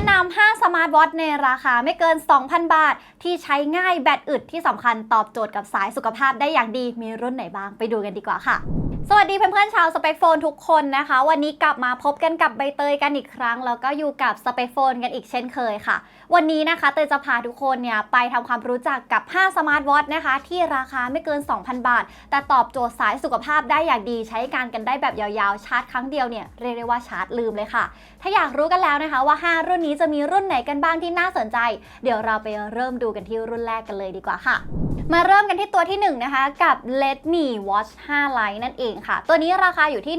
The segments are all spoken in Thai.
นะนำ5สมาร์ทวอทในราคาไม่เกิน 2,000 บาท ที่ใช้ง่ายแบตอึดที่สำคัญตอบโจทย์กับสายสุขภาพได้อย่างดีมีรุ่นไหนบ้างไปดูกันดีกว่าค่ะ สวัสดีเพื่อนๆชาวสเปคโฟนทุกคนนะคะ วันนี้กลับมาพบกันกับใบเตยกันอีกครั้ง แล้วก็อยู่กับสเปคโฟนกันอีกเช่นเคยค่ะ วันนี้นะคะเตยจะพาทุกคนเนี่ยไปทำความรู้จักกับ 5 สมาร์ทวอทนะคะ ที่ราคาไม่เกิน 2,000 บาท แต่ตอบโจทย์สายสุขภาพได้อย่างดีใช้การกันได้แบบยาวๆ ชาร์จครั้งเดียวเนี่ยเรียกได้ว่าชาร์จลืมเลยค่ะ ถ้าอยากรู้กันแล้วนะคะว่า 5 รุ่นนี้จะมีรุ่นไหนกันบ้างที่น่าสนใจ เดี๋ยวเราไปเริ่มดูกันที่รุ่นแรกกันเลยดีกว่าค่ะ มาเริ่มกันที่ตัวที่1นะคะกับ Let Me Watch 5 Lite นั่นเองค่ะ ตัวนี้ราคาอยู่ที่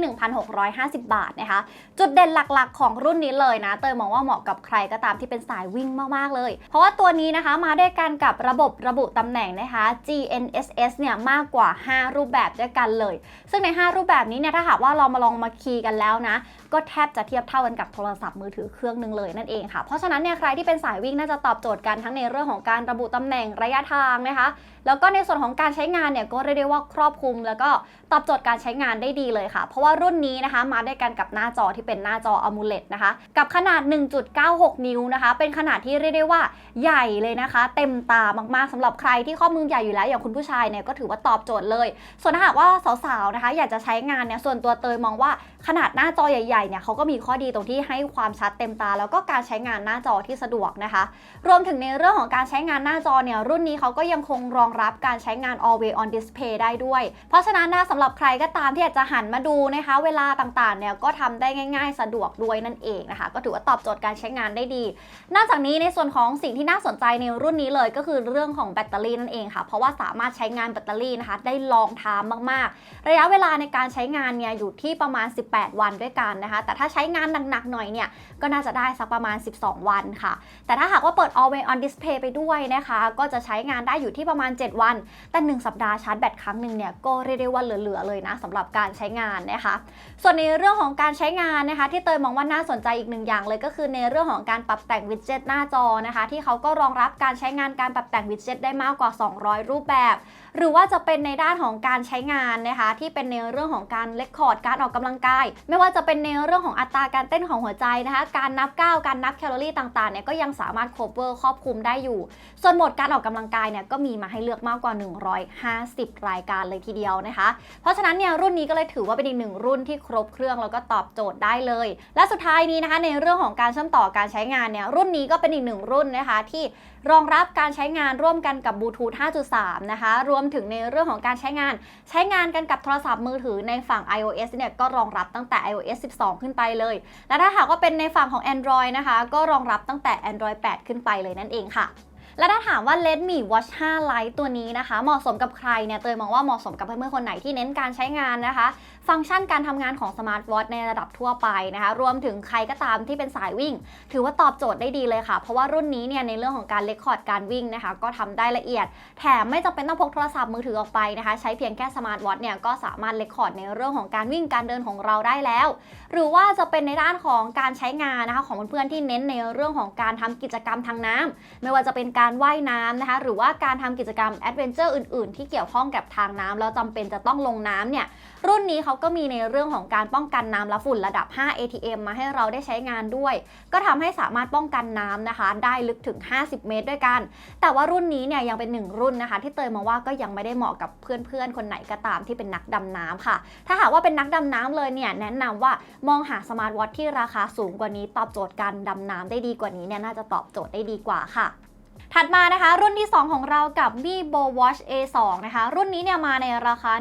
1,650 บาทนะคะ จุดเด่นหลักๆ ของรุ่นนี้เลยนะ เตยมองว่าเหมาะกับใครก็ตามที่เป็นสายวิ่งมากๆเลย เพราะว่าตัวนี้นะคะมาด้วยกันกับระบบระบุตำแหน่งนะคะ GNSS เนี่ยมากกว่า 5 รูปแบบด้วยกันเลย ซึ่งใน 5 รูปแบบนี้เนี่ยถ้าหากว่าเรามาลองมาคีย์กันแล้วนะ ก็แทบจะเทียบเท่ากันกับโทรศัพท์มือถือเครื่องหนึงเลยนั่นเองค่ะ เพราะฉะนั้นเนี่ยใครที่เป็นสายวิ่งน่าจะตอบโจทย์กันทั้งในเรื่องของการระบุตำแหน่งระยะทางนะคะ แล้วก็ในส่วนของการใช้งานเนี่ยก็เรียกได้ว่าครอบคลุม แล้วก็ตอบโจทย์การใช้งานได้ดีเลยค่ะ เพราะว่ารุ่นนี้นะคะมาด้วยกันกับหน้าจอที่เป็นหน้าจอ AMOLED นะคะ กับขนาด 1.96 นิ้วนะคะ เป็นขนาดที่เรียกได้ว่าใหญ่เลยนะคะ เต็มตามากๆสำหรับใครที่ข้อมือใหญ่อยู่แล้วอย่างคุณผู้ชายเนี่ยก็ถือว่าตอบโจทย์เลย ส่วนถ้าหากว่าสาวๆนะคะ อยากจะใช้งานเนี่ยส่วนตัวเตยมองว่าขนาดหน้าจอใหญ่ๆเนี่ยเขาก็มีข้อดีตรงที่ให้ความชัดเต็มตา แล้วก็การใช้งานหน้าจอที่สะดวกนะคะ รวมถึงในเรื่องของการใช้งานหน้าจอเนี่ยรุ่นนี้เขาก็ยังคงรองรับการใช้งาน always on display ได้ด้วย เพราะฉะนั้นนะสำหรับใครก็ตามที่อยากจะหันมาดูนะคะ เวลาต่างๆเนี่ยก็ทำได้ง่าย ๆ สะดวกด้วยนั่นเองนะคะ ก็ถือว่าตอบโจทย์การใช้งานได้ดี นอกจากนี้ในส่วนของสิ่งที่น่าสนใจในรุ่นนี้เลยก็คือเรื่องของแบตเตอรี่นั่นเองค่ะ เพราะว่าสามารถใช้งานแบตเตอรี่นะคะ ได้ลองทามมากๆ ระยะเวลาในการใช้งานเนี่ยอยู่ที่ประมาณ 18 วันด้วยกันนะคะ แต่ถ้าใช้งานหนักๆหน่อยเนี่ยก็น่าจะได้สักประมาณ 12 วันค่ะ แต่ถ้าหากว่าเปิด always on display ไปด้วยนะคะ ก็จะใช้งานได้อยู่ที่ประมาณ7 วัน แต่ 1 สัปดาห์ชาร์จแบตครั้งหนึ่งเนี่ยก็เรียกได้ว่าเหลือๆเลยนะสำหรับการใช้งานนะคะ ส่วนในเรื่องของการใช้งานนะคะ ที่เตยมองว่าน่าสนใจอีกหนึ่งอย่างเลยก็คือในเรื่องของการปรับแต่งวิดเจ็ตหน้าจอนะคะ ที่เขาก็รองรับการใช้งานการปรับแต่งวิดเจ็ตได้มากกว่า 200 รูปแบบ หรือว่าจะเป็นในด้านของการใช้งานนะคะ ที่เป็นในเรื่องของการเลคคอร์ดการออกกำลังกาย ไม่ว่าจะเป็นในเรื่องของอัตราการเต้นของหัวใจนะคะ การนับก้าวการนับแคลอรี่ต่างๆเนี่ยก็ยังสามารถโคเวอร์ครอบคลุมได้อยู่ ส่วนหมดการออกกำลังกายเนี่ยก็มีมาให้เลือกมากกว่า 150 รายการเลยทีเดียวนะคะ เพราะฉะนั้นเนี่ยรุ่นนี้ก็เลยถือว่าเป็นอีกหนึ่งรุ่นที่ครบเครื่องแล้วก็ตอบโจทย์ได้เลย และสุดท้ายนี้นะคะในเรื่องของการเชื่อมต่อการใช้งานเนี่ยรุ่นนี้ก็เป็นอีกหนึ่งรุ่นนะคะที่รองรับการใช้งานร่วมกันกับบลูทูธ 5.3 นะคะ รวมถึงในเรื่องของการใช้งาน ใช้งานกันกับโทรศัพท์มือถือในฝั่ง iOS เนี่ยก็รองรับตั้งแต่ iOS 12 ขึ้นไปเลย และถ้าหากว่าเป็นในฝั่งของ Android นะคะ ก็รองรับตั้งแต่ Android 8 ขึ้นไปเลยนั่นเองค่ะ และถ้าถามว่า Redmi Watch 5 Lite ตัวนี้นะคะ เหมาะสมกับใครเนี่ยเตยมองว่าเหมาะสมกับเพื่อนๆคนไหนที่เน้นการใช้งานนะคะ ฟังก์ชันการทำงานของสมาร์ทวอทในระดับทั่วไปนะคะ รวมถึงใครก็ตามที่เป็นสายวิ่ง ถือว่าตอบโจทย์ได้ดีเลยค่ะ เพราะว่ารุ่นนี้เนี่ยในเรื่องของการเลคคอร์ดการวิ่งนะคะ ก็ทำได้ละเอียด แถมไม่จำเป็นต้องพกโทรศัพท์มือถือออกไปนะคะ ใช้เพียงแค่สมาร์ทวอทเนี่ยก็สามารถเลคคอร์ดในเรื่องของการวิ่งการเดินของเราได้แล้ว หรือว่าจะเป็นในด้านของการใช้งานนะคะของเพื่อนๆที่เน้นในเรื่องของการทำกิจกรรมทางน้ำไม่ว่าจะเป็นการว่ายน้ำนะคะ หรือว่าการทำกิจกรรมแอดเวนเจอร์อื่นๆ ที่เกี่ยวข้องกับทางน้ำแล้วจำเป็นจะต้องลงน้ำเนี่ย รุ่นนี้เขาก็มีในเรื่องของการป้องกันน้ำและฝุ่นระดับ 5 ATM มาให้เราได้ใช้งานด้วย ก็ทำให้สามารถป้องกันน้ำนะคะ ได้ลึกถึง 50 เมตรด้วยกัน แต่ว่ารุ่นนี้เนี่ยยังเป็นหนึ่งรุ่นนะคะ ที่เตยมาว่าก็ยังไม่ได้เหมาะกับเพื่อนๆ คนไหนก็ตามที่เป็นนักดำน้ำค่ะ ถ้าหากว่าเป็นนักดำน้ำเลยเนี่ยแนะนำว่ามองหาสมาร์ทวอทที่ราคาสูงกว่านี้ตอบโจทย์การดำน้ำได้ดีกว่านี้เนี่ยน่าจะตอบโจทย์ได้ดีกว่าค่ะ ถัดมานะคะ รุ่นที่ 2 ของเรากับ Vivo Watch A2 นะคะ รุ่นนี้เนี่ยมาในราคา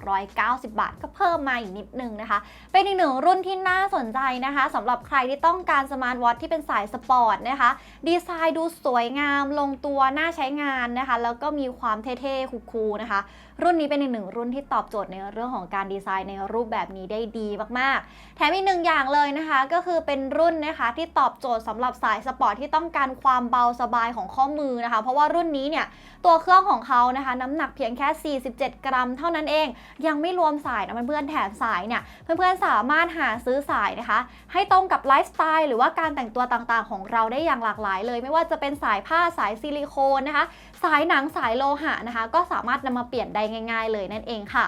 1,690 บาท ก็เพิ่มมาอีกนิดนึงนะคะ เป็นอีกหนึ่งรุ่นที่น่าสนใจนะคะสำหรับใครที่ต้องการสมาร์ทวอทที่เป็นสายสปอร์ตนะคะ ดีไซน์ดูสวยงามลงตัวน่าใช้งานนะคะ แล้วก็มีความเท่ๆคูลๆนะคะ รุ่นนี้เป็นอีกหนึ่งรุ่นที่ตอบโจทย์ในเรื่องของการดีไซน์ในรูปแบบนี้ได้ดีมากๆ แถมอีกหนึ่งอย่างเลยนะคะ ก็คือเป็นรุ่นนะคะที่ตอบโจทย์สำหรับสายสปอร์ตที่ต้องการความเบาสบายของข้อมือนะคะ เพราะว่ารุ่นนี้เนี่ยตัวเครื่องของเขานะคะ น้ำหนักเพียงแค่ 47 กรัม เท่านั้นเอง ยังไม่รวมสายนะเพื่อนๆแถมสายเนี่ยเพื่อนๆสามารถหาซื้อสายนะคะ ให้ตรงกับไลฟ์สไตล์หรือว่าการแต่งตัวต่างๆ ของเราได้อย่างหลากหลายเลย ไม่ว่าจะเป็นสายผ้าสายซิลิโคนนะคะสายหนังสายโลหะนะคะ ก็สามารถนำมาเปลี่ยนได้ง่าย ๆ เลยนั่นเองค่ะ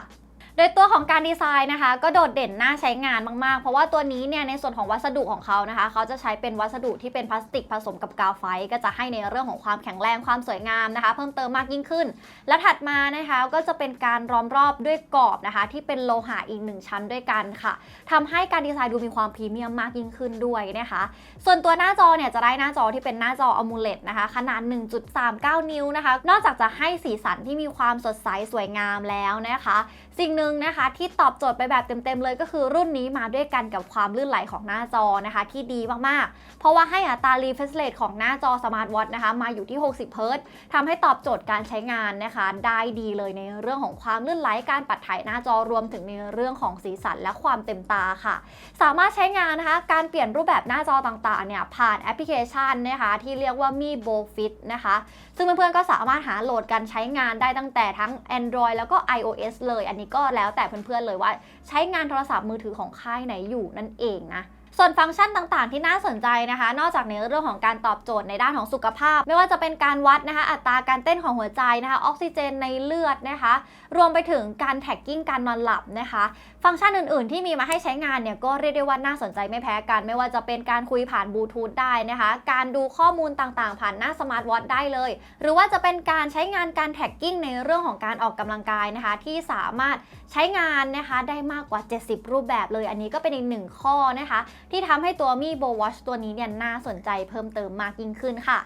โดยตัวของการดีไซน์นะคะ ก็โดดเด่นน่าใช้งานมากๆ เพราะว่าตัวนี้เนี่ยในส่วนของวัสดุของเขานะคะ เขาจะใช้เป็นวัสดุที่เป็นพลาสติกผสมกับกาวไฟ ก็จะให้ในเรื่องของความแข็งแรงความสวยงามนะคะ เพิ่มเติมมากยิ่งขึ้น และถัดมานะคะก็จะเป็นการล้อมรอบด้วยกรอบนะคะ ที่เป็นโลหะอีกหนึ่งชั้นด้วยกันค่ะทำให้การดีไซน์ดูมีความพรีเมียมมากยิ่งขึ้นด้วยนะคะ ส่วนตัวหน้าจอเนี่ยจะได้หน้าจอที่เป็นหน้าจอ AMOLED นะคะขนาด 1.39 นิ้วนะคะ นอกจากจะให้สีสันที่มีความสดใสสวยงามแล้วนะคะสิ่งหนึ่งนะคะที่ตอบโจทย์ไปแบบเต็มๆเลยก็คือรุ่นนี้มาด้วยกันกับความลื่นไหลของหน้าจอนะคะที่ดีมากๆ เพราะว่าให้อัตรา refresh rate ของหน้าจอสมาร์ทวอทนะคะมาอยู่ที่ 60 เฮิรตซ์ทำให้ตอบโจทย์การใช้งานนะคะได้ดีเลยในเรื่องของความลื่นไหลการปัดถ่ายหน้าจอรวมถึงในเรื่องของสีสันและความเต็มตาค่ะ สามารถใช้งานนะคะการเปลี่ยนรูปแบบหน้าจอต่างๆเนี่ยผ่านแอปพลิเคชันนะคะที่เรียกว่า Mi Bo Fit นะคะซึ่งเพื่อนๆก็สามารถหาโหลดกันใช้งานได้ตั้งแต่ทั้ง Android แล้วก็ iOS เลยอันนี้ก็แล้วแต่เพื่อนๆเลยว่า ใช้งานโทรศัพท์มือถือของค่ายไหนอยู่นั่นเองนะ ส่วนฟังก์ชันต่างๆ ที่น่าสนใจนะคะ นอกจากในเรื่องของการตอบโจทย์ในด้านของสุขภาพ ไม่ว่าจะเป็นการวัดนะคะ อัตราการเต้นของหัวใจนะคะ ออกซิเจนในเลือดนะคะ รวมไปถึงการแท็กกิ้งการนอนหลับนะคะ ฟังก์ชันอื่นๆ ที่มีมาให้ใช้งานเนี่ยก็เรียกได้ว่าน่าสนใจไม่แพ้กัน ไม่ว่าจะเป็นการคุยผ่านบลูทูธได้นะคะ การดูข้อมูลต่างๆ ผ่านหน้าสมาร์ทวอทได้เลย หรือว่าจะเป็นการใช้งานการแท็กกิ้งในเรื่องของการออกกำลังกายนะคะ ที่สามารถใช้งานนะคะได้มากกว่า 70 รูปแบบเลย อันนี้ก็เป็นอีกหนึ่งข้อนะคะที่ทำให้ตัว Mi Bo Watch ตัวนี้เนี่ยน่าสนใจเพิ่มเติมมากยิ่งขึ้นค่ะ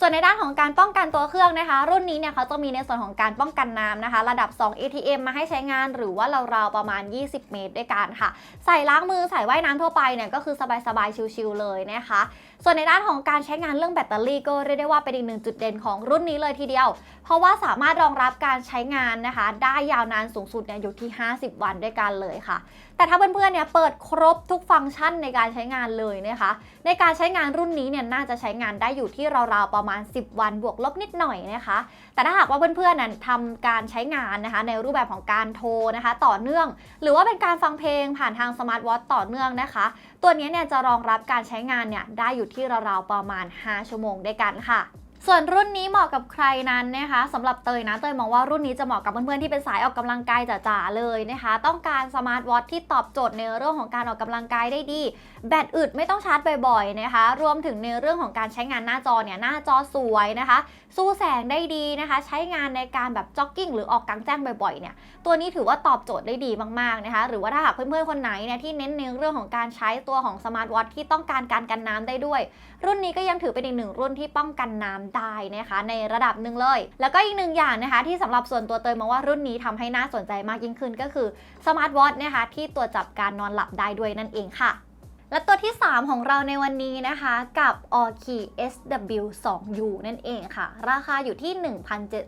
ส่วนในด้านของการป้องกันตัวเครื่องนะคะ รุ่นนี้เนี่ยเขาจะมีในส่วนของการป้องกันน้ำนะคะ ระดับ 2 ATM มาให้ใช้งานหรือว่าราวๆประมาณ 20 เมตรด้วยกันค่ะ ใส่ล้างมือใส่ว่ายน้ำทั่วไปเนี่ยก็คือสบายๆ ชิลๆเลยนะคะ ส่วนในด้านของการใช้งานเรื่องแบตเตอรี่ก็เรียกได้ว่าเป็นอีกหนึ่งจุดเด่นของรุ่นนี้เลยทีเดียว เพราะว่าสามารถรองรับการใช้งานนะคะ ได้ยาวนานสูงสุดเนี่ยอยู่ที่ 50 วันด้วยกันเลยค่ะ แต่ถ้าเพื่อนๆเนี่ยเปิดครบทุกฟังก์ชันในการใช้งานเลยนะคะ ในการใช้งานรุ่นนี้เนี่ยน่าจะใช้งานได้อยู่ที่ราวๆประมาณ 10 วันบวกลบนิดหน่อยนะคะ แต่ถ้าหากว่าเพื่อนๆนั้นทำการใช้งานนะคะ ในรูปแบบของการโทรนะคะ ต่อเนื่อง หรือว่าเป็นการฟังเพลงผ่านทางสมาร์ทวอทต่อเนื่องนะคะ ตัวนี้เนี่ยจะรองรับการใช้งานเนี่ยได้อยู่ที่ราวๆประมาณ 5 ชั่วโมงด้วยกันค่ะ ส่วนรุ่นนี้เหมาะกับใครนั้นนะคะสำหรับเตยนะเตยมองว่ารุ่นนี้จะเหมาะกับเพื่อนๆที่เป็นสายออกกำลังกายจ๋าๆเลยนะคะ ต้องการสมาร์ทวอทที่ตอบโจทย์ในเรื่องของการออกกำลังกายได้ดี แบตอึดไม่ต้องชาร์จบ่อยๆนะคะ รวมถึงในเรื่องของการใช้งานหน้าจอเนี่ยหน้าจอสวยนะคะ สู้แสงได้ดีนะคะ ใช้งานในการแบบจ็อกกิ้งหรือออกกลางแจ้งบ่อยๆเนี่ยตัวนี้ถือว่าตอบโจทย์ได้ดีมากๆนะคะ หรือว่าถ้าหากเพื่อนๆคนไหนเนี่ยที่เน้นในเรื่องของการใช้ตัวของสมาร์ทวอทที่ต้องการการกันน้ำได้ด้วย รุ่นนี้ก็ยังถือเป็นอีกหนึ่งรุ่นที่ป้องกันน้ำได้นะคะ ในระดับหนึ่งเลย แล้วก็อีกหนึ่งอย่างนะคะที่สำหรับส่วนตัวเตยมองว่ารุ่นนี้ทำให้น่าสนใจมากยิ่งขึ้นก็คือสมาร์ทวอทนะคะที่ตัวจับการนอนหลับได้ด้วยนั่นเองค่ะและตัวที่ 3 ของเราในวันนี้นะคะกับ o r k i SW 2 U นั่นเองค่ะ ราคาอยู่ที่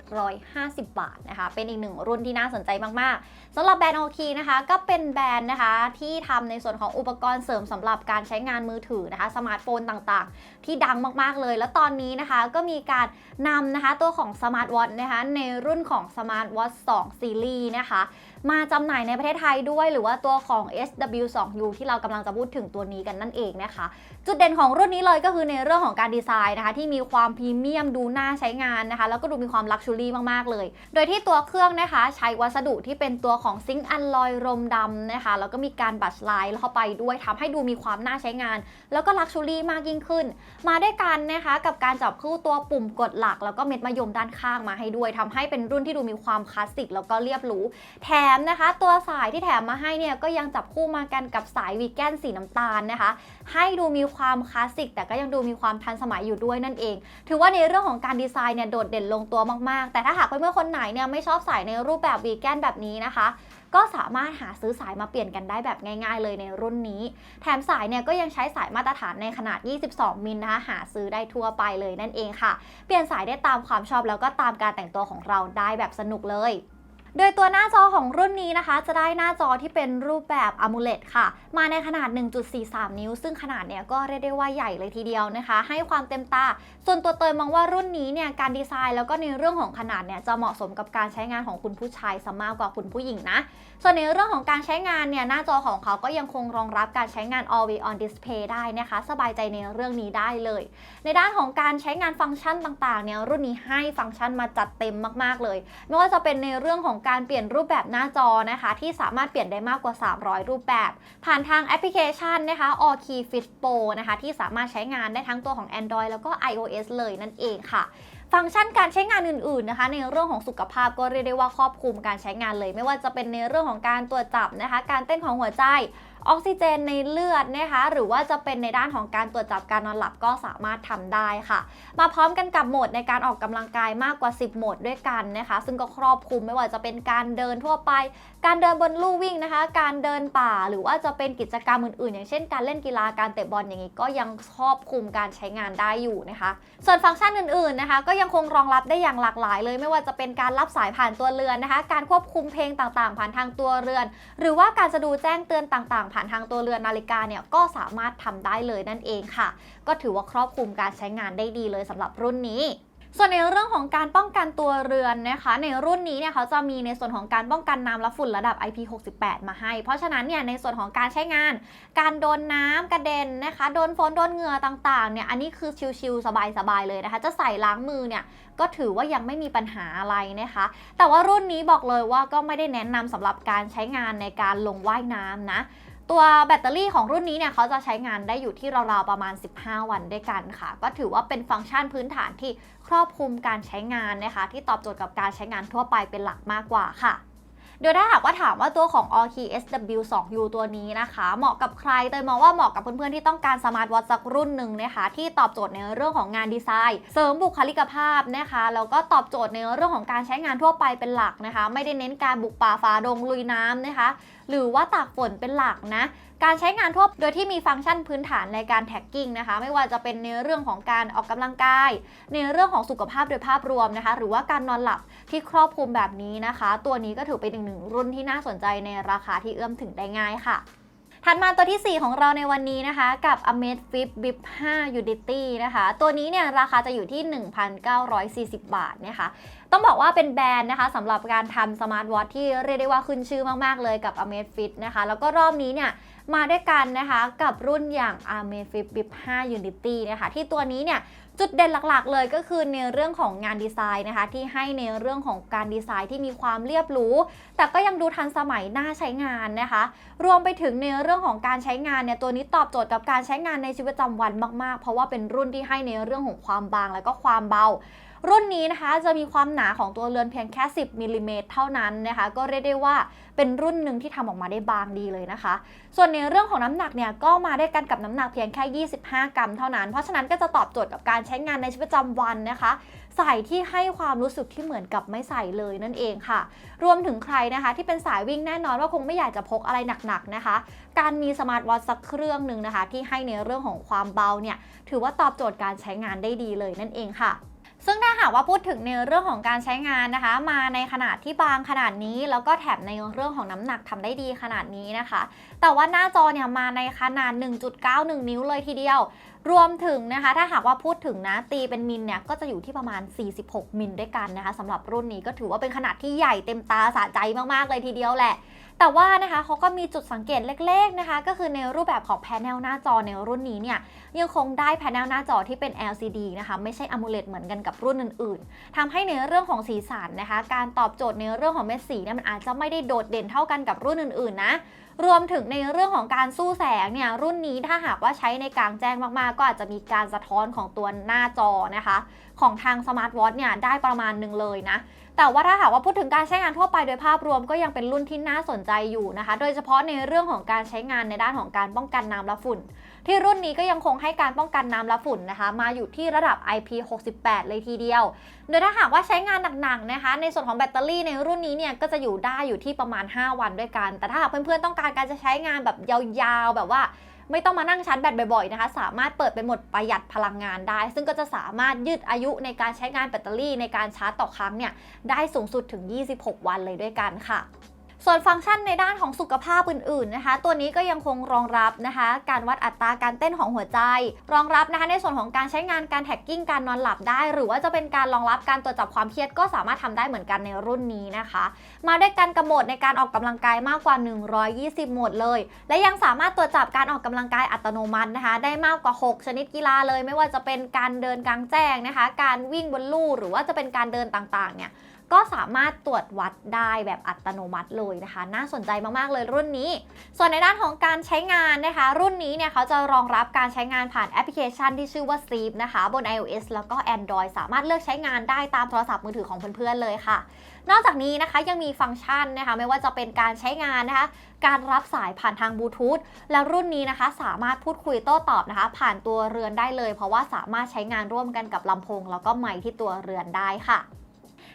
1,750 บาทนะคะ เป็นอีกหนึ่งรุ่นที่น่าสนใจมาก ๆ สำหรับแบรนด์ o r k i นะคะก็เป็นแบรนด์นะคะที่ทำในส่วนของอุปกรณ์เสริมสำหรับการใช้งานมือถือนะคะสมาร์ทโฟนต่างๆ ที่ดังมากๆเลย แล้วตอนนี้นะคะก็มีการนำนะคะตัวของ Smart Watch นะคะในรุ่นของ Smart Watch 2 Series นะคะมาจำหน่ายในประเทศไทยด้วยหรือว่าตัวของ SW2U ที่เรากำลังจะพูดถึงตัวนี้กันนั่นเองนะคะ จุดเด่นของรุ่นนี้เลยก็คือในเรื่องของการดีไซน์นะคะ ที่มีความพรีเมียมดูน่าใช้งานนะคะ แล้วก็ดูมีความลักชัวรี่มากๆเลย โดยที่ตัวเครื่องนะคะ ใช้วัสดุที่เป็นตัวของซิงค์อัลลอยรมดำนะคะ แล้วก็มีการบัชไลน์เข้าไปด้วยทำให้ดูมีความน่าใช้งาน แล้วก็ลักชัวรี่มากยิ่งขึ้น มาด้วยกันนะคะกับการจับคู่ตัวปุ่มกดหลัก แล้วก็เม็ดมะยมด้านข้างมาให้ด้วยทำให้เป็นรุ่นที่ดูมีความคลาสสิกแล้วก็เรียบหรู แถมนะคะ ตัวสายที่แถมมาให้เนี่ยก็ยังจับคู่มากันกับสายวีแกนสีน้ำตาลนะคะ ให้ดูมีความคลาสสิก แต่ก็ยังดูมีความทันสมัยอยู่ด้วยนั่นเอง ถือว่าในเรื่องของการดีไซน์เนี่ยโดดเด่นลงตัวมากๆ แต่ถ้าหากเพื่อนๆคนไหนเนี่ยไม่ชอบสายในรูปแบบวีแกนแบบนี้นะคะ ก็สามารถหาซื้อสายมาเปลี่ยนกันได้แบบง่าย ๆ เลยในรุ่นนี้ แถมสายเนี่ยก็ยังใช้สายมาตรฐานในขนาด 22 มิลนะคะหาซื้อได้ทั่วไปเลยนั่นเองค่ะ เปลี่ยนสายได้ตามความชอบแล้วก็ตามการแต่งตัวของเราได้แบบสนุกเลย โดยตัวหน้าจอของรุ่นนี้นะคะ จะได้หน้าจอที่เป็นรูปแบบ AMOLED ค่ะ มาในขนาด 1.43 นิ้ว ซึ่งขนาดเนี้ยก็เรียกได้ว่าใหญ่เลยทีเดียวนะคะ ให้ความเต็มตา ส่วนตัวเตยมองว่ารุ่นนี้เนี่ยการดีไซน์แล้วก็ในเรื่องของขนาดเนี่ยจะเหมาะสมกับการใช้งานของคุณผู้ชายซะมากกว่าคุณผู้หญิงนะ ส่วนในเรื่องของการใช้งานเนี่ยหน้าจอของเขาก็ยังคงรองรับการใช้งาน all way on Display ได้นะคะ สบายใจในเรื่องนี้ได้เลย ในด้านของการใช้งานฟังก์ชันต่างๆเนี่ยรุ่นนี้ให้ฟังก์ชันมาจัดเต็มมากๆเลย ไม่ว่าจะเป็นในเรื่องของการเปลี่ยนรูปแบบหน้าจอนะคะ ที่สามารถเปลี่ยนได้มากกว่า 300 รูปแบบ ผ่านทางแอปพลิเคชันนะคะ All Key Fit Pro นะคะที่สามารถใช้งานได้ทั้งตัวของ Android แล้วก็ iOS เลยนั่นเองค่ะฟังก์ชันการใช้งานอื่นๆนะคะ ในเรื่องของสุขภาพก็เรียกได้ว่าครอบคลุมการใช้งานเลย ไม่ว่าจะเป็นในเรื่องของการตรวจจับนะคะ การเต้นของหัวใจ ออกซิเจนในเลือดนะคะ หรือว่าจะเป็นในด้านของการตรวจจับการนอนหลับก็สามารถทำได้ค่ะ มาพร้อมกันกับโหมดในการออกกำลังกายมากกว่า 10โหมดด้วยกันนะคะ ซึ่งก็ครอบคลุมไม่ว่าจะเป็นการเดินทั่วไป การเดินบนลู่วิ่งนะคะ การเดินป่าหรือว่าจะเป็นกิจกรรมอื่นๆ อย่างเช่น การเล่นกีฬาการเตะบอลอย่างนี้ก็ยังครอบคลุมการใช้งานได้อยู่นะคะ ส่วนฟังก์ชันอื่นๆนะคะ ก็ยังคงรองรับได้อย่างหลากหลาย เลยไม่ว่าจะเป็นการรับสายผ่านตัวเรือนนะคะ การควบคุมเพลงต่างๆ ผ่านทางตัวเรือน หรือว่าการจะดูแจ้งเตือนต่างๆผ่านทางตัวเรือนนาฬิกาเนี่ยก็สามารถทำได้เลยนั่นเองค่ะ ก็ถือว่าครอบคลุมการใช้งานได้ดีเลยสำหรับรุ่นนี้ส่วนในเรื่องของการป้องกันตัวเรือนนะคะ ในรุ่นนี้เนี่ยเขาจะมีในส่วนของการป้องกันน้ำและฝุ่นระดับ IP68 มาให้ เพราะฉะนั้นเนี่ยในส่วนของการใช้งาน การโดนน้ำกระเด็นนะคะ โดนฝนโดนเหงื่อต่างๆเนี่ยอันนี้คือชิลๆสบายๆเลยนะคะ จะใส่ล้างมือเนี่ยก็ถือว่ายังไม่มีปัญหาอะไรนะคะ แต่ว่ารุ่นนี้บอกเลยว่าก็ไม่ได้แนะนำสำหรับการใช้งานในการลงว่ายน้ำนะ ตัวแบตเตอรี่ของรุ่นนี้เนี่ยเขาจะใช้งานได้อยู่ที่ราวๆประมาณ 15 วันด้วยกันค่ะ ก็ถือว่าเป็นฟังก์ชันพื้นฐานที่ครอบคลุมการใช้งานนะคะ ที่ตอบโจทย์กับการใช้งานทั่วไปเป็นหลักมากกว่าค่ะ โดยถ้าหากว่าถามว่าตัวของ All Key SW2U ตัวนี้นะคะ เหมาะกับใครเตยมองว่าเหมาะกับเพื่อนๆที่ต้องการสมาร์ทวอทสักรุ่นหนึ่งนะคะที่ตอบโจทย์ในเรื่องของงานดีไซน์ เสริมบุคลิกภาพนะคะแล้วก็ตอบโจทย์ในเรื่องของการใช้งานทั่วไปเป็นหลักนะคะ ไม่ได้เน้นการบุกป่าฝ่าดงลุยน้ำนะคะ หรือว่าตากฝนเป็นหลักนะ การใช้งานทั่วโดยที่มีฟังก์ชันพื้นฐานในการแท็กกิ้งนะคะ ไม่ว่าจะเป็นในเรื่องของการออกกำลังกาย ในเรื่องของสุขภาพโดยภาพรวมนะคะ หรือว่าการนอนหลับที่ครอบคลุมแบบนี้นะคะ ตัวนี้ก็ถือเป็นหนึ่งรุ่นที่น่าสนใจในราคาที่เอื้อมถึงได้ง่ายค่ะ ถัดมาตัวที่ 4 ของเราในวันนี้นะคะกับ Amazfit Bip 5 Unity นะคะ ตัวนี้เนี่ยราคาจะอยู่ที่ 1,940 บาทนะคะต้องบอกว่าเป็นแบรนด์นะคะสำหรับการทำสมาร์ทวอทที่เรียกได้ว่าขึ้นชื่อมาก ๆ เลยกับ Amazfit นะคะ แล้วก็รอบนี้เนี่ยมาด้วยกันนะคะกับรุ่นอย่าง Amazfit Bip 5 Unity นะคะที่ตัวนี้เนี่ย จุดเด่นหลักๆ เลยก็คือในเรื่องของงานดีไซน์นะคะ ที่ให้ในเรื่องของการดีไซน์ที่มีความเรียบหรู แต่ก็ยังดูทันสมัยน่าใช้งานนะคะ รวมไปถึงในเรื่องของการใช้งานเนี่ยตัวนี้ตอบโจทย์กับการใช้งานในชีวิตประจำวันมากๆ เพราะว่าเป็นรุ่นที่ให้ในเรื่องของความบางและก็ความเบา รุ่นนี้นะคะจะมีความหนาของตัวเรือนเพียงแค่ 10มิลลิเมตรเท่านั้นนะคะ ก็เรียกได้ว่าเป็นรุ่นหนึ่งที่ทำออกมาได้บางดีเลยนะคะ ส่วนในเรื่องของน้ำหนักเนี่ยก็มาได้กันกับน้ำหนักเพียงแค่ 25 กรัมเท่านั้น เพราะฉะนั้นก็จะตอบโจทย์กับการใช้งานในชีวิตประจำวันนะคะ ใส่ที่ให้ความรู้สึกที่เหมือนกับไม่ใส่เลยนั่นเองค่ะ รวมถึงใครนะคะ ที่เป็นสายวิ่งแน่นอนว่าคงไม่อยากจะพกอะไรหนักๆนะคะ การมีสมาร์ทวอทสักเครื่องหนึ่งนะคะ ที่ให้ในเรื่องของความเบาเนี่ยถือว่าตอบโจทย์การใช้งานได้ดีเลยนั่นเองค่ะ ซึ่งถ้าหากว่าพูดถึงในเรื่องของการใช้งานนะคะ มาในขนาดที่บางขนาดนี้ แล้วก็แถมในเรื่องของน้ำหนักทำได้ดีขนาดนี้นะคะ แต่ว่าหน้าจอเนี่ยมาในขนาด 1.91 นิ้วเลยทีเดียว รวมถึงนะคะ ถ้าหากว่าพูดถึงนะตีเป็นมิลเนี่ยก็จะอยู่ที่ประมาณ 46 มิลด้วยกันนะคะสำหรับรุ่นนี้ก็ถือว่าเป็นขนาดที่ใหญ่เต็มตาสะใจมากๆเลยทีเดียวแหละ แต่ว่านะคะเขาก็มีจุดสังเกตเล็กๆนะคะ ก็คือในรูปแบบของแผงหน้าจอในรุ่นนี้เนี่ยยังคงได้แผงหน้าจอที่เป็น LCD นะคะไม่ใช่ AMOLED เหมือนกันกับรุ่นอื่นๆทำให้ในเรื่องของสีสันนะคะ การตอบโจทย์ในเรื่องของเม็ดสีเนี่ยมันอาจจะไม่ได้โดดเด่นเท่ากันกับรุ่นอื่นๆนะรวมถึงในเรื่องของการสู้แสงเนี่ยรุ่นนี้ถ้าหากว่าใช้ในกลางแจ้งมากๆ ก็อาจจะมีการสะท้อนของตัวหน้าจอนะคะ ของทางสมาร์ทวอทเนี่ยได้ประมาณหนึ่งเลยนะ แต่ว่าถ้าหากว่าพูดถึงการใช้งานทั่วไปโดยภาพรวมก็ยังเป็นรุ่นที่น่าสนใจอยู่นะคะ โดยเฉพาะในเรื่องของการใช้งานในด้านของการป้องกันน้ำและฝุ่น ที่รุ่นนี้ก็ยังคงให้การป้องกันน้ำและฝุ่นนะคะ มาอยู่ที่ระดับ IP68 เลยทีเดียว โดยถ้าหากว่าใช้งานหนักๆนะคะ ในส่วนของแบตเตอรี่ในรุ่นนี้เนี่ยก็จะอยู่ได้อยู่ที่ประมาณ 5 วันด้วยกัน แต่ถ้าหากเพื่อนๆต้องการการจะใช้งานแบบยาวๆแบบว่า ไม่ต้องมานั่งชาร์จแบตบ่อยๆนะคะ สามารถเปิดเป็นโหมดประหยัดพลังงานได้ ซึ่งก็จะสามารถยืดอายุในการใช้งานแบตเตอรี่ในการชาร์จต่อครั้งเนี่ยได้สูงสุดถึง 26 วันเลยด้วยกันค่ะ ส่วนฟังก์ชันในด้านของสุขภาพอื่นๆนะคะ ตัวนี้ก็ยังคงรองรับนะคะ การวัดอัตราการเต้นของหัวใจ รองรับนะคะในส่วนของการใช้งานการแท็กกิ้งการนอนหลับได้ หรือว่าจะเป็นการรองรับการตรวจจับความเครียดก็สามารถทำได้เหมือนกันในรุ่นนี้นะคะ มาด้วยกันกับโหมดในการออกกำลังกายมากกว่า 120 หมดเลย และยังสามารถตรวจจับการออกกำลังกายอัตโนมัตินะคะ ได้มากกว่า 6 ชนิดกีฬาเลย ไม่ว่าจะเป็นการเดินกลางแจ้งนะคะ การวิ่งบนลู่หรือว่าจะเป็นการเดินต่างๆเนี่ย ก็สามารถตรวจวัดได้แบบอัตโนมัติเลยนะคะ น่าสนใจมากๆเลยรุ่นนี้ ส่วนในด้านของการใช้งานนะคะ รุ่นนี้เนี่ยเขาจะรองรับการใช้งานผ่านแอปพลิเคชันที่ชื่อว่า Sleep นะคะ บน iOS แล้วก็ Android สามารถเลือกใช้งานได้ตามโทรศัพท์มือถือของเพื่อนๆเลยค่ะ นอกจากนี้นะคะยังมีฟังก์ชันนะคะ ไม่ว่าจะเป็นการใช้งานนะคะ การรับสายผ่านทางบลูทูธและรุ่นนี้นะคะ สามารถพูดคุยโต้ตอบนะคะ ผ่านตัวเรือนได้เลย เพราะว่าสามารถใช้งานร่วมกันกับลำโพง แล้วก็ไมค์ที่ตัวเรือนได้ค่ะ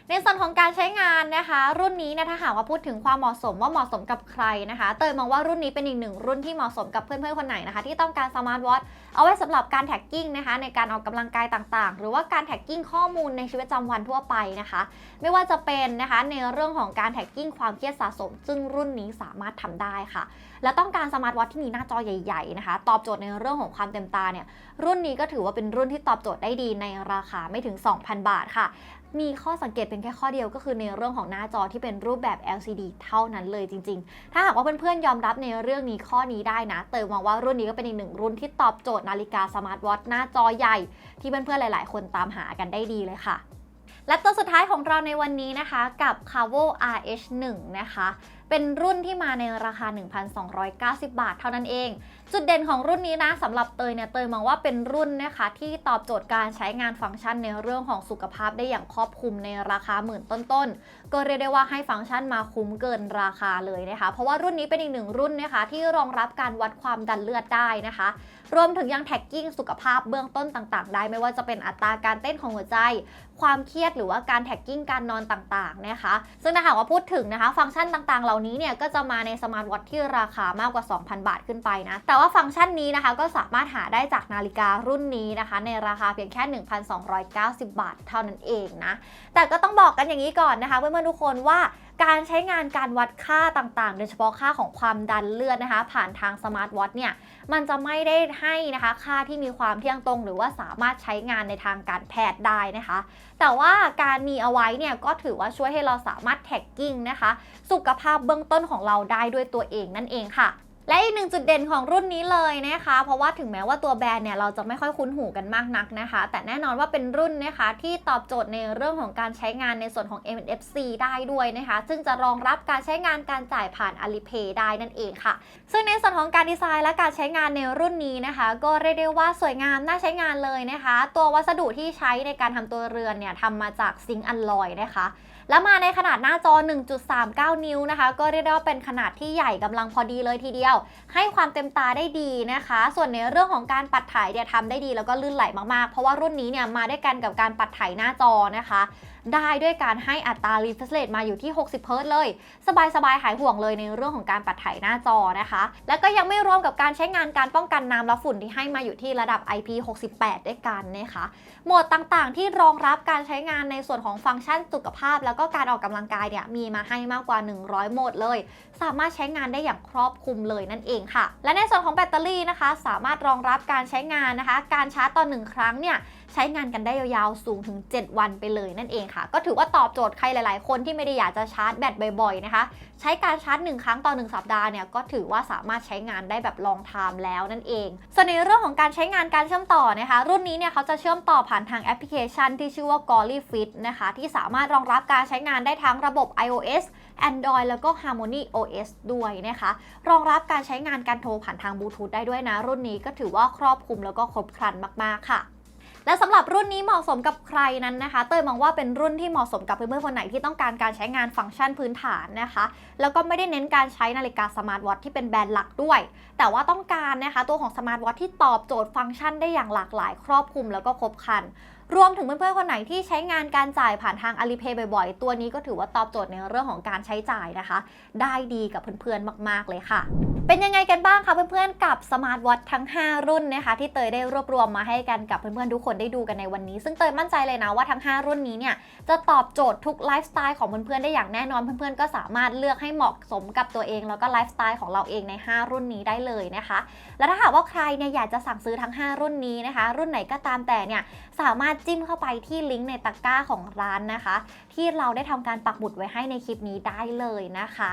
ในส่วนของการใช้งานนะคะ รุ่นนี้นะถ้าหากว่าพูดถึงความเหมาะสมว่าเหมาะสมกับใครนะคะ เตยมองว่ารุ่นนี้เป็นอีกหนึ่งรุ่นที่เหมาะสมกับเพื่อนๆคนไหนนะคะ ที่ต้องการสมาร์ทวอทเอาไว้สำหรับการแท็กกิ้งนะคะ ในการออกกำลังกายต่างๆ หรือว่าการแท็กกิ้งข้อมูลในชีวิตประจำวันทั่วไปนะคะ ไม่ว่าจะเป็นนะคะในเรื่องของการแท็กกิ้งความเครียดสะสม ซึ่งรุ่นนี้สามารถทำได้ค่ะ และต้องการสมาร์ทวอทที่มีหน้าจอใหญ่ๆนะคะ ตอบโจทย์ในเรื่องของความเต็มตาเนี่ย รุ่นนี้ก็ถือว่าเป็นรุ่นที่ตอบโจทย์ได้ดีในราคาไม่ถึง 2,000 บาทค่ะ มีข้อสังเกตเป็นแค่ข้อเดียวก็คือในเรื่องของหน้าจอที่เป็นรูปแบบ LCD เท่านั้นเลยจริง ๆ ถ้าหากว่าเพื่อนๆยอมรับในเรื่องนี้ข้อนี้ได้นะ เตยมองว่ารุ่นนี้ก็เป็นอีกหนึ่งรุ่นที่ตอบโจทย์นาฬิกาสมาร์ทวอทหน้าจอใหญ่ ที่เพื่อนๆหลาย ๆ คนตามหากันได้ดีเลยค่ะและตัวสุดท้ายของเราในวันนี้นะคะกับ c a v o RH1 นะคะ เป็นรุ่นที่มาในราคา 1,290 บาทเท่านั้นเอง จุดเด่นของรุ่นนี้นะสำหรับเตยเนี่ยเตยมองว่าเป็นรุ่นนะคะที่ตอบโจทย์การใช้งานฟังก์ชันในเรื่องของสุขภาพได้อย่างครอบคลุมในราคาหมื่นต้นๆ ก็เรียกได้ว่าให้ฟังก์ชันมาคุ้มเกินราคาเลยนะคะ เพราะว่ารุ่นนี้เป็นอีกหนึ่งรุ่นนะคะที่รองรับการวัดความดันเลือดได้นะคะ รวมถึงยังแท็กกิ้งสุขภาพเบื้องต้นต่างๆ ได้ไม่ว่าจะเป็นอัตราการเต้นของหัวใจ ความเครียดหรือว่าการแท็กกิ้งการนอนต่างๆนะคะ ซึ่งถ้าหากว่าพูดถึงนะคะ ฟังก์ชันต่างๆเหล่านี้เนี่ยก็จะมาในสมาร์ทวอทที่ราคามากกว่า 2,000 บาทขึ้นไปนะ แต่ว่าฟังก์ชันนี้นะคะก็สามารถหาได้จากนาฬิการุ่นนี้นะคะ ในราคาเพียงแค่ 1,290 บาทเท่านั้นเองนะ แต่ก็ต้องบอกกันอย่างนี้ก่อนนะคะเพื่อนๆทุกคนว่าการใช้งานการวัดค่าต่างๆ โดยเฉพาะค่าของความดันเลือดนะคะ ผ่านทางสมาร์ทวอทเนี่ย มันจะไม่ได้ให้นะคะค่าที่มีความเที่ยงตรง หรือว่าสามารถใช้งานในทางการแพทย์ได้นะคะ แต่ว่าการมีเอาไว้เนี่ยก็ถือว่าช่วยให้เราสามารถแท็กกิ้งนะคะ สุขภาพเบื้องต้นของเราได้ด้วยตัวเองนั่นเองค่ะ และอีกหนึ่งจุดเด่นของรุ่นนี้เลยนะคะ เพราะว่าถึงแม้ว่าตัวแบรนด์เนี่ยเราจะไม่ค่อยคุ้นหูกันมากนักนะคะ แต่แน่นอนว่าเป็นรุ่นนะคะที่ตอบโจทย์ในเรื่องของการใช้งานในส่วนของ MNFC ได้ด้วยนะคะ ซึ่งจะรองรับการใช้งานการจ่ายผ่าน Alipay ได้นั่นเองค่ะ ซึ่งในส่วนของการดีไซน์และการใช้งานในรุ่นนี้นะคะ ก็เรียกได้ว่าสวยงามน่าใช้งานเลยนะคะ ตัววัสดุที่ใช้ในการทำตัวเรือนเนี่ยทำมาจากซิงค์อัลลอยนะคะ แล้วมาในขนาดหน้าจอ 1.39 นิ้วนะคะ ก็เรียกได้ว่าเป็นขนาดที่ใหญ่กำลังพอดีเลยทีเดียว ให้ความเต็มตาได้ดีนะคะ ส่วนในเรื่องของการปัดถ่ายเนี่ยทำได้ดีแล้วก็ลื่นไหลมากๆ เพราะว่ารุ่นนี้เนี่ยมาด้วยกันกับการปัดถ่ายหน้าจอนะคะ ได้ด้วยการให้อัตรา refresh rate มาอยู่ที่ 60เฮิรต์เลย สบายๆ หายห่วงเลยในเรื่องของการปัดถ่ายหน้าจอนะคะ แล้วก็ยังไม่รวมกับการใช้งานการป้องกันน้ำและฝุ่นที่ให้มาอยู่ที่ระดับ IP68 ด้วยกันนะคะโหมดต่างๆ ที่รองรับการใช้งานในส่วนของฟังก์ชันสุขภาพ แล้วก็การออกกำลังกายเนี่ยมีมาให้มากกว่า 100 โหมดเลย สามารถใช้งานได้อย่างครอบคลุมเลยนั่นเองค่ะ และในส่วนของแบตเตอรี่นะคะ สามารถรองรับการใช้งานนะคะ การชาร์จต่อหนึ่งครั้งเนี่ยใช้งานกันได้ยาวๆ สูงถึง 7 วันไปเลยนั่นเองค่ะ ก็ถือว่าตอบโจทย์ใครหลายๆ คนที่ไม่ได้อยากจะชาร์จแบตบ่อยๆ นะคะ ใช้การชาร์จ 1 ครั้งต่อ 1 สัปดาห์เนี่ยก็ถือว่าสามารถใช้งานได้แบบลองไทม์แล้วนั่นเอง ส่วนในเรื่องของการใช้งานการเชื่อมต่อนะคะ รุ่นนี้เนี่ยเขาจะเชื่อมต่อผ่านทางแอปพลิเคชันที่ชื่อว่า g o l y Fit นะคะที่สามารถรองรับการใช้งานได้ทั้งระบบ iOS Android แล้วก็ Harmony OS ด้วยนะคะ รองรับการใช้งานการโทรผ่านทางบลูทูธได้ด้วยนะ รุ่นนี้ก็ถือว่าครอบคลุมแล้วก็ครบครันมาก ๆ ค่ะและสำหรับรุ่นนี้เหมาะสมกับใครนั้นนะคะ เต้ยมองว่าเป็นรุ่นที่เหมาะสมกับเพื่อนๆคนไหนที่ต้องการการใช้งานฟังก์ชันพื้นฐานนะคะ แล้วก็ไม่ได้เน้นการใช้นาฬิกาสมาร์ทวอทที่เป็นแบรนด์หลักด้วย แต่ว่าต้องการนะคะตัวของสมาร์ทวอทที่ตอบโจทย์ฟังก์ชันได้อย่างหลากหลาย ครอบคลุมแล้วก็ครบครัน รวมถึงเพื่อนๆ คนไหนที่ใช้งานการจ่ายผ่านทาง Alipay บ่อยๆ ตัวนี้ก็ถือว่าตอบโจทย์ในเรื่องของการใช้จ่ายนะคะ ได้ดีกับเพื่อนๆ มากๆ เลยค่ะ เป็นยังไงกันบ้างคะเพื่อนๆ กับสมาร์ทวอททั้ง 5 รุ่นนะคะ ที่เตยได้รวบรวมมาให้กันกับเพื่อนๆ ทุกคนได้ดูกันในวันนี้ ซึ่งเตยมั่นใจเลยนะว่าทั้ง 5 รุ่นนี้เนี่ยจะตอบโจทย์ทุกไลฟ์สไตล์ของเพื่อนๆ ได้อย่างแน่นอน เพื่อนๆ ก็สามารถเลือกให้เหมาะสมกับตัวเอง แล้วก็ไลฟ์สไตล์ของเราเองใน 5 รุ่นนี้ได้เลยนะคะ แล้วถ้าหากว่าใครเนี่ยอยากจะสั่งซื้อทั้ง 5 รุ่นนี้นะคะ รุ่นไหนก็ตามแต่เนี่ยสามารถจิ้มเข้าไปที่ลิงก์ในตะกร้าของร้านนะคะ ที่เราได้ทำการปักหมุดไว้ให้ในคลิปนี้ได้เลยนะคะ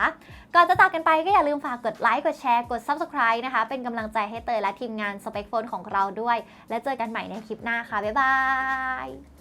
ก่อนจะจากกันไปก็อย่าลืมฝากกดไลค์กดแชร์กด Subscribe นะคะ เป็นกำลังใจให้เตยและทีมงานสเปคโฟนของเราด้วย และเจอกันใหม่ในคลิปหน้าค่ะบ๊ายบาย